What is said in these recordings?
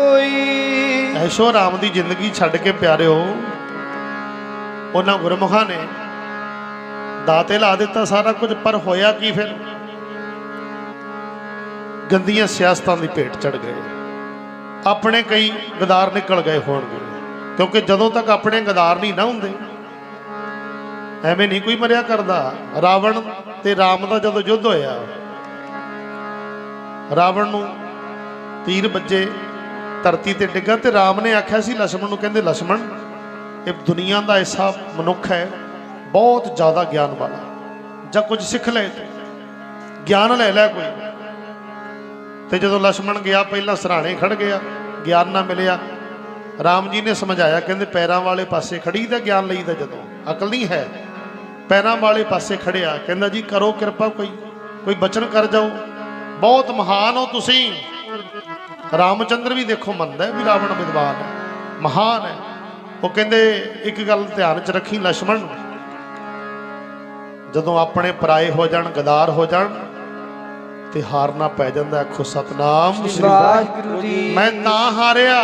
ਕੋਈ। ਐਸ਼ੋ ਰਾਮ ਦੀ ਜ਼ਿੰਦਗੀ ਛੱਡ ਕੇ ਪਿਆਰਿਓ, ਉਹਨਾਂ ਗੁਰਮੁਖਾਂ ਨੇ ਦਾਤੇ ਲਾ ਦਿੱਤਾ ਸਾਰਾ ਕੁਝ, ਪਰ ਹੋਇਆ ਕੀ ਫਿਰ? ਗੰਦੀਆਂ ਸਿਆਸਤਾਂ ਦੀ ਭੇਟ ਚੜ ਗਏ। ਆਪਣੇ ਕਈ ਗਦਾਰ ਨਿਕਲ ਗਏ ਹੋਣਗੇ ਕਿਉਂਕਿ ਜਦੋਂ ਤੱਕ ਆਪਣੇ ਗਦਾਰ ਨਹੀਂ ਨਾ ਹੁੰਦੇ, ਐਵੇਂ ਨਹੀਂ ਕੋਈ ਮਰਿਆ ਕਰਦਾ। ਰਾਵਣ ਤੇ ਰਾਮ ਦਾ ਜਦੋਂ ਯੁੱਧ ਹੋਇਆ, ਰਾਵਣ ਨੂੰ ਤੀਰ ਵੱਜੇ ਧਰਤੀ ਤੇ ਡਿੱਗਾ ਤੇ ਰਾਮ ਨੇ ਆਖਿਆ ਸੀ ਲక్ష్మణ ਨੂੰ ਕਹਿੰਦੇ ਲక్ష్మణ ਇਹ ਦੁਨੀਆ ਦਾ ਐਸਾ ਮਨੁੱਖ ਹੈ, ਬਹੁਤ ਜ਼ਿਆਦਾ ਗਿਆਨ ਵਾਲਾ, ਜਾਂ ਕੁਝ ਸਿੱਖ ਲੈ ਗਿਆਨ ਲੈ ਲੈ ਕੋਈ। ਤੇ ਜਦੋਂ ਲక్ష్మణ ਗਿਆ, ਪਹਿਲਾਂ ਸਰਾਣੇ ਖੜ ਗਿਆ, ਗਿਆਨ ਨਾ ਮਿਲਿਆ। ਰਾਮ ਜੀ ਨੇ ਸਮਝਾਇਆ, ਕਹਿੰਦੇ, ਪੈਰਾਂ ਵਾਲੇ ਪਾਸੇ ਖੜੀ ਦਾ ਗਿਆਨ ਲਈ ਲਈਦਾ ਜਦੋਂ, ਅਕਲ ਨਹੀਂ ਹੈ। ਪੈਰਾਂ ਵਾਲੇ ਪਾਸੇ ਖੜਿਆ, ਕਹਿੰਦਾ ਜੀ, ਕਰੋ ਕਿਰਪਾ ਕੋਈ ਕੋਈ ਬਚਨ ਕਰ ਜਾਓ। ਬਹੁਤ ਮਹਾਨ ਹੋ ਤੁਸੀਂ। ਰਾਮਚੰਦਰ ਵੀ ਦੇਖੋ ਮੰਨਦਾ ਵੀ ਰਾਵਣ ਵਿਦਵਾਨ ਮਹਾਨ ਹੈ। ਉਹ ਕਹਿੰਦੇ ਇੱਕ ਗੱਲ ਧਿਆਨ 'ਚ ਰੱਖੀ ਲక్ష్మణ ਨੂੰ ਜਦੋਂ ਆਪਣੇ ਪਰਾਏ ਹੋ ਜਾਣ ਗਦਾਰ ਹੋ ਜਾਣ ਤੇ ਹਾਰਨਾ ਪੈ ਜਾਂਦਾ ਆਖੋ ਸਤਨਾਮ ਸ੍ਰੀ ਵਾਹਿਗੁਰੂ ਜੀ। ਮੈਂ ਤਾਂ ਹਾਰਿਆ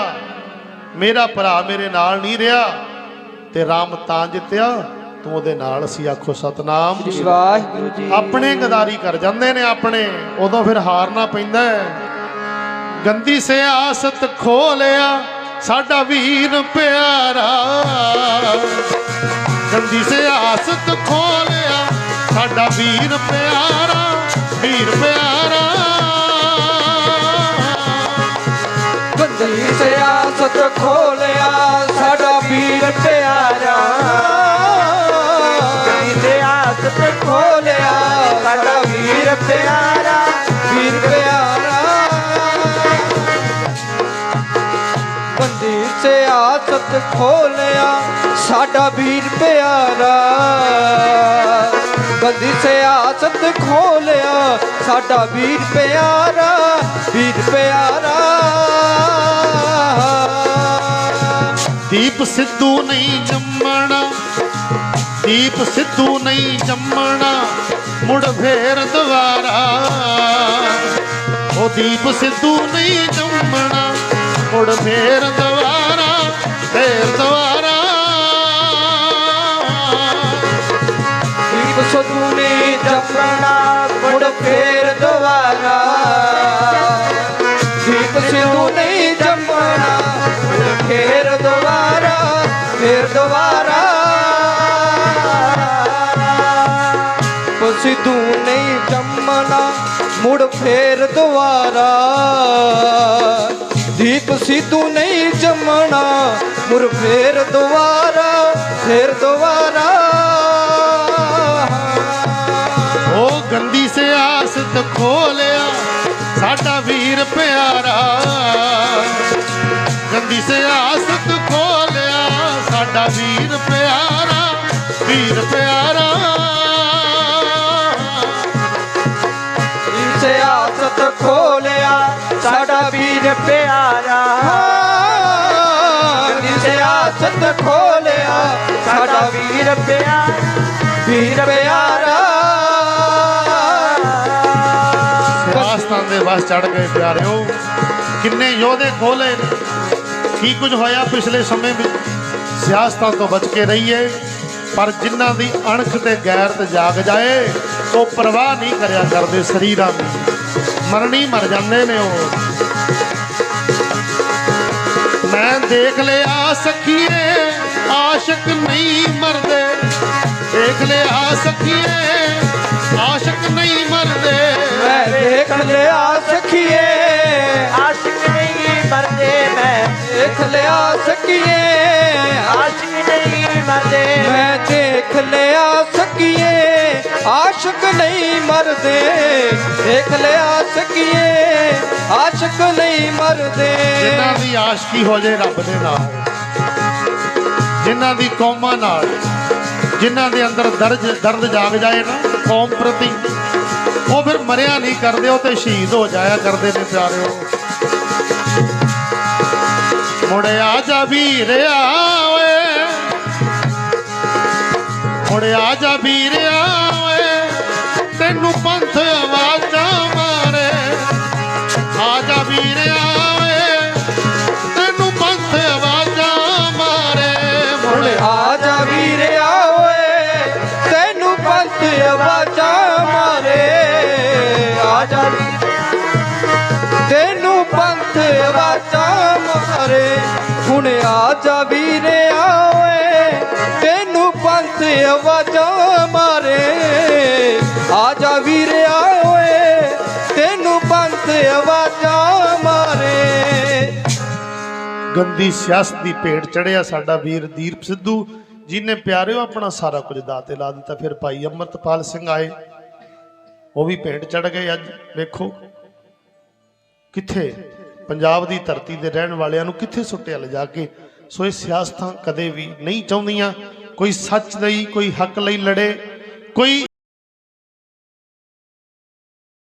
ਮੇਰਾ ਭਰਾ ਮੇਰੇ ਨਾਲ ਨਹੀਂ ਰਿਹਾ ਤੇ ਰਾਮ ਤਾਂ ਜਿੱਤਿਆ ਤੂੰ ਉਹਦੇ ਨਾਲ ਸੀ ਆਖੋ ਸਤਨਾਮ ਸ੍ਰੀ ਵਾਹਿਗੁਰੂ ਜੀ। ਆਪਣੇ ਗਦਾਰੀ ਕਰ ਜਾਂਦੇ ਨੇ ਆਪਣੇ ਉਦੋਂ ਫਿਰ ਹਾਰਨਾ ਪੈਂਦਾ ਹੈ। ਗੰਦੀ ਸਿਆਸਤ ਖੋ ਲਿਆ ਸਾਡਾ ਵੀਰ ਪਿਆਰਾ। ਗੰਦੀ ਸਿਆਸਤ ਖੋ ਲਿਆ ਸਾਡਾ ਵੀਰ ਪਿਆਰਾ ਵੀਰ ਪਿਆਰਾ। ਗੰਦੀ ਸਿਆਸਤ ਖੋ ਲਿਆ ਸਾਡਾ ਵੀਰ ਪਿਆਰਾ। ਸਿਆਸਤ ਖੋਲਿਆ, ਸਾਡਾ ਵੀਰ ਪਿਆਰਾ। ਗੰਦੀ ਸਿਆਸਤ ਖੋਲਿਆ, ਸਾਡਾ ਵੀਰ ਪਿਆਰਾ ਵੀਰ ਪਿਆਰਾ। ਦੀਪ ਸਿੱਧੂ ਨਹੀਂ ਜੰਮਣਾ, ਦੀਪ ਸਿੱਧੂ ਨਹੀਂ ਜੰਮਣਾ, ਮੁੜ ਫੇਰ ਦੁਬਾਰਾ। ਉਹ ਦੀਪ ਸਿੱਧੂ ਨਹੀਂ ਜੰਮਣਾ, ਮੁੜ ਫੇਰ ਦੁਬਾਰਾ। ਫੇਰ ਦੁਬਾਰਾ। ਦੀਪ ਸਦੂ ਨੇ ਜਪਣਾ, ਮੁੜ ਫੇਰ ਦੁਆਰਾ ਦੀਪ ਸਿੱਧੂ ਨਹੀਂ ਜਪਣਾ, ਮੁੜ ਫੇਰ ਦੁਬਾਰਾ, ਫੇਰ ਦੁਆਰਾ ਦੀਪ ਸਿੱਧੂ ਨਹੀਂ ਜੰਮਣਾ, ਮੁੜ ਫੇਰ ਦੁਆਰਾ ਦੀਪ ਸਿੱਧੂ ਨਹੀਂ ਜੰਮਣਾ ਮੁੜ ਫੇਰ ਦੁਬਾਰਾ ਫੇਰ ਦੁਬਾਰਾ ਉਹ ਗੰਦੀ ਸਿਆਸਤ ਖੋਲਿਆ ਸਾਡਾ ਵੀਰ ਪਿਆਰਾ। ਗੰਦੀ ਸਿਆਸਤ ਖੋਲਿਆ ਸਾਡਾ ਵੀਰ ਪਿਆਰਾ। ਸਿਆਸਤ ਖੋਲਿਆ। ਸਾਡਾ ਵੀਰ ਪਿਆਰਾ ਵੀਰ ਪਿਆਰਾ। ਸਿਆਸਤਾਂ ਦੇ ਬਸ ਚੜ ਗਏ ਪਿਆਰਿਓ। ਕਿੰਨੇ ਯੋਧੇ ਖੋਲੇ ਨੇ। ਕੀ ਕੁਝ ਹੋਇਆ ਪਿਛਲੇ ਸਮੇਂ ਵਿੱਚ? ਸਿਆਸਤਾਂ ਤੋਂ ਬਚ ਕੇ ਰਹੀਏ। ਪਰ ਜਿਨ੍ਹਾਂ ਦੀ ਅਣਖ ਤੇ ਗੈਰਤ ਜਾਗ ਜਾਏ, ਉਹ ਪਰਵਾਹ ਨਹੀਂ ਕਰਿਆ ਕਰਦੇ ਸਰੀਰਾਂ ਦੀ। ਮਰਨੀ ਮਰ ਜਾਂਦੇ ਨੇ ਉਹ। ਮੈਂ ਦੇਖ ਲਿਆ ਸਖੀਏ, ਆਸ਼ਕ ਨਹੀਂ ਮਰਦੇ। ਦੇਖ ਲਿਆ ਸਖੀਏ, ਆਸ਼ਕ ਨਹੀਂ ਮਰਦੇ। ਮੈਂ ਦੇਖ ਲਿਆ ਸਖੀਏ, ਆਸ਼ਕ ਨਹੀਂ ਮਰਦੇ। ਮੈਂ ਦੇਖ ਲਿਆ ਸਖੀਏ, ਆਸ਼ਕ ਨਹੀਂ ਮਰਦੇ। ਮੈਂ ਦੇਖ ਲਿਆ ਸਖੀਏ, ਆਸ਼ਕ ਨਹੀਂ ਮਰਦੇ। ਦੇਖ ਲਿਆ ਸਖੀਏ ਜਿਨ੍ਹਾਂ ਦੀ ਆਸ਼ਕੀ ਹੋ ਜੇ ਰੱਬ ਦੇ ਨਾਲ, ਜਿਨ੍ਹਾਂ ਦੀ ਕੌਮਾਂ ਨਾਲ, ਜਿਨ੍ਹਾਂ ਦੇ ਅੰਦਰ ਦਰਜ, ਦਰਦ ਜਾਗ ਜਾਏ ਨਾ, ਕੌਮ ਪ੍ਰਤੀ, ਉਹ ਫਿਰ ਮਰਿਆ ਨਹੀਂ ਕਰਦੇ, ਉਹ ਤੇ ਸ਼ਹੀਦ ਹੋ ਜਾਇਆ ਕਰਦੇ ਨੇ ਪਿਆਰਿਓ। ਮੁੜਿਆ ਜਾ ਵੀਰਿਆ ਓਏ ਮੁੜਿਆ ਜਾ ਵੀਰਿਆ ਓਏ, ਤੈਨੂੰ ਪੰਥ ਆਵਾਜ਼ਾਂ ਮਾਰੇ। ਆ ਜਾ ਵੀਰਿਆ ਹੁਣ ਆ ਜਾ ਵੀਰੇ ਓਏ ਤੈਨੂੰ ਪੰਥ ਆਵਾਜ਼ਾਂ ਮਾਰੇ। ਆ ਜਾ ਵੀਰੇ ਓਏ ਤੈਨੂੰ ਪੰਥ ਆਵਾਜ਼ਾਂ ਮਾਰੇ। ਗੰਦੀ ਸਿਆਸਤ ਦੀ ਭੇਟ ਚੜਿਆ ਸਾਡਾ ਵੀਰ ਦੀਪ ਸਿੱਧੂ, ਜਿਹਨੇ ਪਿਆਰਿਓ ਆਪਣਾ ਸਾਰਾ ਕੁਝ ਦਾਤੇ ਲਾ ਦਿੱਤਾ। ਫਿਰ ਭਾਈ ਅਮਰਤਪਾਲ ਸਿੰਘ ਆਏ। ਉਹ ਵੀ ਭੇਟ ਚੜ ਗਏ ਅੱਜ, ਵੇਖੋ। ਕਿੱਥੇ? ਪੰਜਾਬ ਦੀ ਧਰਤੀ ਦੇ ਰਹਿਣ ਵਾਲਿਆਂ ਨੂੰ ਕਿੱਥੇ ਸੁੱਟਿਆ ਲਿਜਾ ਕੇ? ਸੋ ਇਹ ਸਿਆਸਤਾਂ ਕਦੇ ਵੀ ਨਹੀਂ ਚਾਹੁੰਦੀਆਂ। ਕੋਈ ਸੱਚ ਲਈ, ਕੋਈ ਹੱਕ ਲਈ ਲੜੇ, ਕੋਈ